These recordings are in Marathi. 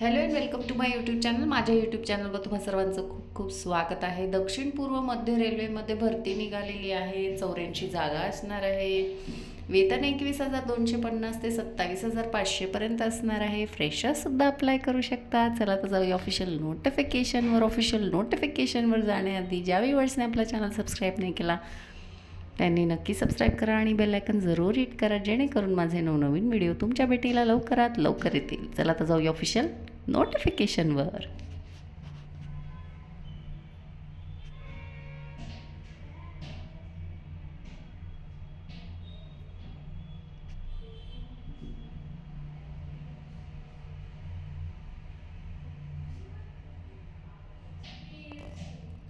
Hello and welcome to my YouTube channel माझ्या यूट्यूब चॅनलवर तुम्हा सर्वांचं खूप खूप स्वागत आहे. दक्षिण पूर्व मध्य रेल्वेमध्ये भरती निघालेली आहे. चौऱ्याऐंशी जागा असणार आहे. वेतन एकवीस हजार दोनशे पन्नास ते सत्तावीस हजार पाचशेपर्यंत असणार आहे. फ्रेशरसुद्धा अप्लाय करू शकता. चला तर जाऊया ऑफिशियल नोटिफिकेशनवर ऑफिशियल नोटिफिकेशनवर जाण्याआधी ज्या व्ह्युअर्सने आपला चॅनल सबस्क्राईब नाही केला त्यांनी नक्की सबस्क्राईब करा आणि बेल आयकन जरूर हिट करा जेणेकरून माझे नवनवीन व्हिडिओ तुमच्या भेटीला लवकरात लवकर येतील. चला तर जाऊया ऑफिशियल नोटिफिकेशनवर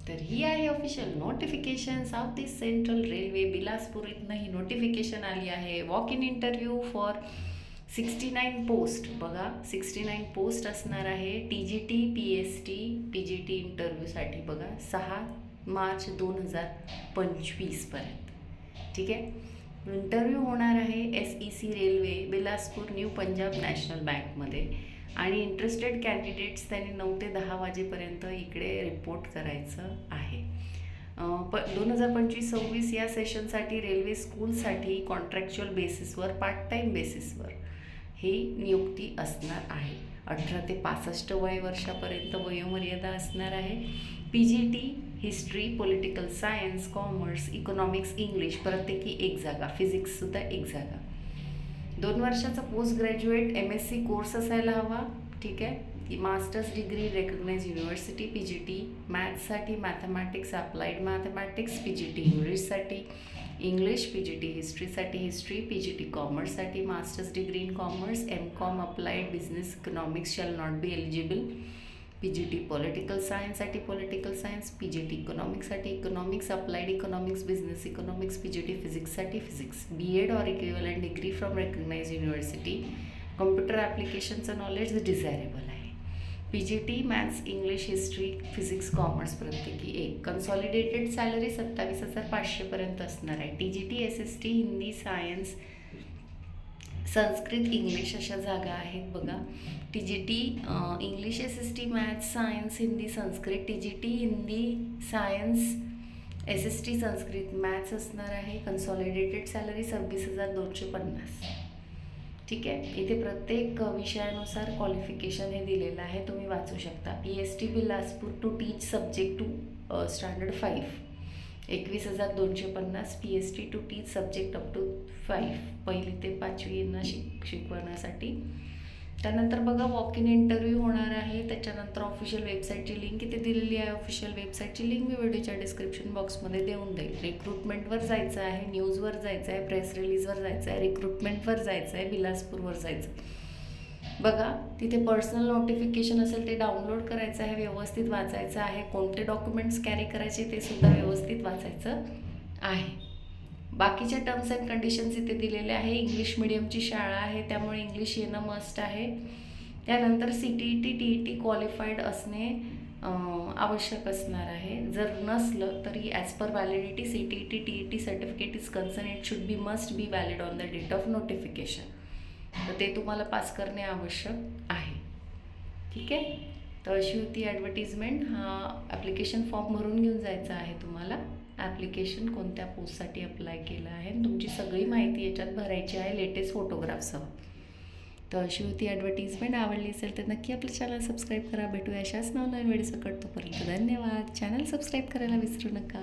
तर ही आहे official notification South East Central Railway Bilaspur इथनं ही नोटिफिकेशन आली आहे. Walk in interview for sixty nine post बघा सिक्स्टी नाईन पोस्ट असणार आहे. T G T P S T P G T इंटरव्ह्यूसाठी बघा सहा मार्च दोन हजार पंचवीसपर्यंत ठीक आहे? इंटरव्ह्यू होणार आहे S E C railway Bilaspur new Punjab National बँकमध्ये आणि इंटरेस्टेड कॅन्डिडेट्स त्यांनी नऊ ते दहा वाजेपर्यंत इकडे रिपोर्ट करायचं आहे. प दोन हजार पंचवीस सव्वीस या सेशनसाठी रेल्वे स्कूलसाठी कॉन्ट्रॅक्च्युअल बेसिसवर पार्ट टाईम बेसिसवर ही नियुक्ती असणार आहे. अठरा ते पासष्ट वय वर्षापर्यंत वयोमर्यादा असणार आहे. P G T history political science commerce economics English प्रत्येकी एक जागा फिजिक्ससुद्धा एक जागा. दोन वर्षाचा post graduate M S C course असायला हवा ठीक आहे? की masters degree recognize university P G T मॅथ्ससाठी mathematics applied mathematics P G T इंग्लिशसाठी English P G T हिस्ट्रीसाठी हिस्ट्री पी जी टी कॉमर्ससाठी masters degree in commerce M Com applied business economics shall not be eligible P G T political सायन्ससाठी political science P G T इकॉनॉमिक्ससाठी economics, applied economics business economics P G T फिजिक्ससाठी physics B Ed or equivalent degree from recognize university computer ॲप्लिकेशनचं knowledge desirable आहे P G T maths English history physics commerce प्रत्येकी एक कन्सॉलिडेटेड सॅलरी सत्तावीस हज़ार पाचशेपर्यंत असणार आहे. T G T S S T Hindi science Sanskrit English अशा जागा आहेत बघा. T G T English S S T maths science Hindi Sanskrit T G T Hindi science S S T Sanskrit maths असणार आहे. कन्सॉलिडेटेड सॅलरी सव्वीस हजार दोनशे पन्नास. ठीक आहे. इथे प्रत्येक विषयानुसार क्वालिफिकेशन हे दिलेलं आहे. तुम्ही वाचू शकता. P S T Bilaspur to teach subject to standard five एकवीस हजार दोनशे पन्नास P S T to teach subject up to five पहिली ते पाचवी यांना शिक शिकवण्यासाठी. त्यानंतर बघा वॉक इन इंटरव्ह्यू होणार आहे. त्याच्यानंतर ऑफिशियल वेबसाईटची लिंक इथे दिलेली आहे. ऑफिशियल वेबसाईटची लिंक मी व्हिडिओच्या डिस्क्रिप्शन बॉक्समध्ये देऊन देईल. रिक्रुटमेंटवर जायचं आहे न्यूजवर जायचं आहे प्रेस रिलीजवर जायचं आहे रिक्रुटमेंटवर जायचं आहे बिलासपूरवर जायचं आहे. बघा तिथे पर्सनल नोटिफिकेशन असेल ते डाउनलोड करायचं आहे व्यवस्थित वाचायचं आहे. कोणते डॉक्युमेंट्स कॅरी करायचे ते सुद्धा व्यवस्थित वाचायचं आहे. बाकीच्या टर्म्स अँड कंडिशन्स इथे दिलेले आहे. इंग्लिश मिडियमची शाळा आहे त्यामुळे इंग्लिश येणं मस्ट आहे. त्यानंतर C T E T T E T qualified असणे आवश्यक असणार आहे. जर नसलं तरी as per validity C T E T T E T certificate is concern it should be must be valid on the date of notification तर ते तुम्हाला पास करणे आवश्यक आहे. ठीक आहे? तर अशी होती ॲडव्हर्टिजमेंट हा ॲप्लिकेशन फॉर्म भरून घेऊन जायचा आहे तुम्हाला. ॲप्लिकेशन कोणत्या पोस्टसाठी अप्लाय केलं आहे? तुमची सगळी माहिती याच्यात भरायची आहे लेटेस्ट फोटोग्राफसह तर अशी होती ॲडव्हर्टिजमेंट आवडली असेल तर नक्की आपलं चॅनल सबस्क्राईब करा. भेटूया अशाच नवनवीन वेळेसकट सकट तोपर्यंत धन्यवाद. चॅनल सबस्क्राईब करायला विसरू नका.